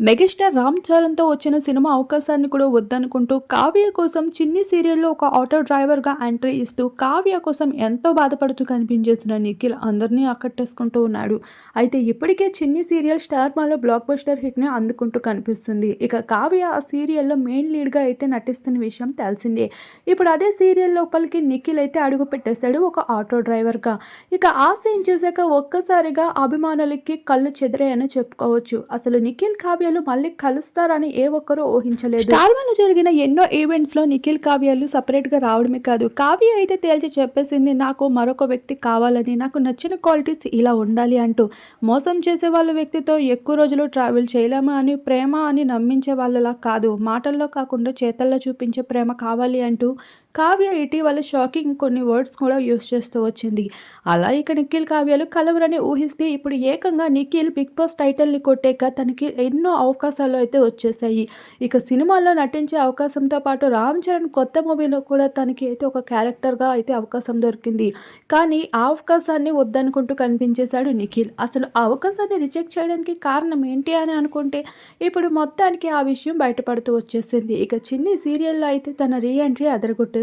Megastar Ram చరణ్తో వచ్చిన cinema అవకాశాన్ని కూడా వద్దనుకుంటూ కావ్య కోసం చిన్ని సీరియల్లో ఒక ఆటో డ్రైవర్గా ఎంట్రీ ఇస్తూ కావ్య కోసం ఎంతో బాధపడుతూ కనిపించేసిన నిఖిల్ అందరినీ ఆకట్టేసుకుంటూ ఉన్నాడు. అయితే ఇప్పటికే చిన్ని సీరియల్ స్టార్ మాలో బ్లాక్ బస్టర్ హిట్ని అందుకుంటూ కనిపిస్తుంది. ఇక కావ్య ఆ సీరియల్లో మెయిన్ లీడ్గా అయితే నటిస్తున్న విషయం తెలిసిందే. ఇప్పుడు అదే సీరియల్ లోపలికి నిఖిల్ అయితే అడుగు పెట్టేశాడు ఒక ఆటో డ్రైవర్గా. ఇక ఆ సీన్ చూసాక ఒక్కసారిగా అభిమానులకి కళ్ళు చెదిరాయని చెప్పుకోవచ్చు. అసలు నిఖిల్ కావ్యాలు మళ్ళీ కలుస్తారని ఏ ఒక్కరూ ఊహించలేదు. స్టార్ జరిగిన ఎన్నో ఈవెంట్స్లో నిఖిల్ కావ్యాలు సపరేట్గా రావడమే కాదు. కావ్య అయితే తేల్చి చెప్పేసింది నాకు మరొక వ్యక్తి కావాలని నాకు నచ్చిన క్వాలిటీస్ ఇలా ఉండాలి అంటూ. మోసం చేసే వాళ్ళ వ్యక్తితో ఎక్కువ రోజులు ట్రావెల్ చేయలేము అని ప్రేమ అని నమ్మించే వాళ్ళలా కాదు. మాటల్లో కాకుండా చేతల్లో చూపించే ప్రేమ కావాలి అంటూ కావ్య ఇటీవల షాకింగ్ కొన్ని వర్డ్స్ కూడా యూస్ చేస్తూ వచ్చింది. అలా ఇక నిఖిల్ కావ్యాలు కలవరని ఊహిస్తే ఇప్పుడు ఏకంగా నిఖిల్ బిగ్ బాస్ టైటిల్ని కొట్టాక తనకి ఎన్నో అవకాశాలు అయితే వచ్చేసాయి ఇక సినిమాల్లో నటించే అవకాశంతో పాటు రామ్ చరణ్ కొత్త మూవీలో కూడా తనకి అయితే ఒక క్యారెక్టర్గా అయితే అవకాశం దొరికింది. కానీ ఆ అవకాశాన్ని వద్దనుకుంటూ కనిపించేశాడు నిఖిల్. అసలు ఆ అవకాశాన్ని రిజెక్ట్ చేయడానికి కారణం ఏంటి అని అనుకుంటే ఇప్పుడు మొత్తానికి ఆ విషయం బయటపడుతూ వచ్చేసింది. ఇక చిన్ని సీరియల్లో అయితే తన రీ ఎంట్రీ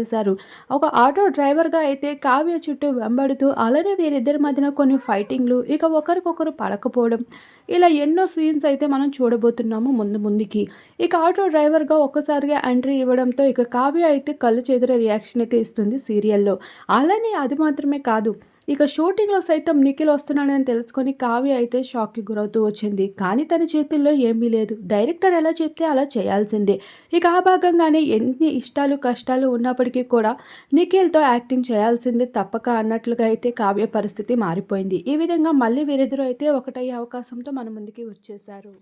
చేశారు. ఒక ఆటో డ్రైవర్గా అయితే కావ్య చుట్టూ వెంబడుతూ అలానే వీరిద్దరి మధ్యన కొన్ని ఫైటింగ్లు ఇక ఒకరికొకరు పడకపోవడం. ఇలా ఎన్నో సీన్స్ అయితే మనం చూడబోతున్నాము ముందు ముందుకి. ఇక ఆటో డ్రైవర్గా ఒక్కసారిగా ఎంట్రీ ఇవ్వడంతో ఇక కావ్య అయితే కళ్ళు చెదిరే రియాక్షన్ అయితే ఇస్తుంది సీరియల్లో అలానే అది మాత్రమే కాదు ఇక షూటింగ్లో సైతం నిఖిల్ వస్తున్నాడని తెలుసుకొని కావ్య అయితే షాక్కి గురవుతూ వచ్చింది. కానీ తన చేతుల్లో ఏమీ లేదు. డైరెక్టర్ ఎలా చెప్తే అలా చేయాల్సిందే. ఇక ఆ భాగంగానే ఎన్ని ఇష్టాలు కష్టాలు ఉన్నప్పటికీ కూడా నిఖిల్తో యాక్టింగ్ చేయాల్సిందే తప్పక అన్నట్లుగా అయితే కావ్య పరిస్థితి మారిపోయింది. ఈ విధంగా మళ్ళీ వీరిద్దరూ అయితే ఒకటయ్యే అవకాశంతో మన ముందుకి వచ్చేశారు.